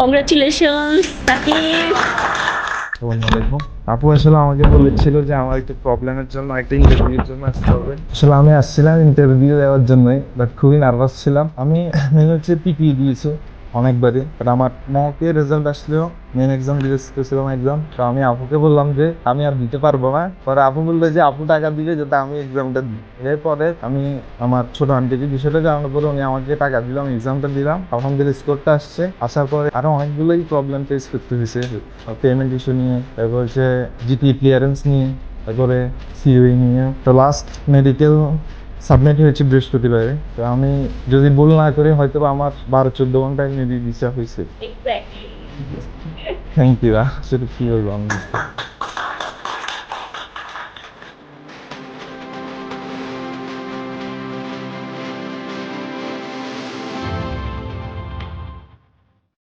Congratulations আপু, আসলে আমাকে বলেছিল যে আমার একটা প্রবলেমের জন্য, একটা ইন্টারভিউর জন্য আসতে হবে। আসলে আমি আসছিলাম ইন্টারভিউ দেওয়ার জন্যই বাট খুবই নার্ভাস ছিলাম। আমি মেন হচ্ছে পিপি দিয়েছি। অনেকবারই বাট আমার মকে রেজাল্ট আসলেও মেন এক্সাম দিয়েছিলাম এক্সাম তো আমি আপুকে বললাম যে, আমি আর দিতে পারব না। পরে আপু বলল যে আপু টাকা দিবে যাতে আমি এক্সামটা দিই। এরপরে আমি আমার ছোট আন্টিকে বিষয়টা জানানোর পরে উনি আমাকে টাকা দিল, আমি এক্সামটা দিলাম। আলহামদুলিল্লাহ স্কোরটা আসছে। আসার পরে আরও অনেকগুলোই প্রবলেম ফেস করতে হয়েছে। পেমেন্ট ইস্যু নিয়ে, তারপর হচ্ছে জিপি ক্লিয়ারেন্স নিয়ে, তারপরে সিওই নিয়ে। তো লাস্ট মেডিকেল সাবমিট হয়েছে বৃহস্পতিবারে। তো আমি যদি ভুল না করি হয়তো বা আমার বারো চোদ্দ ঘন্টায় দিয়ে ভিসা হয়েছে। থ্যাংক ইউ আসলে কি বলব আমি?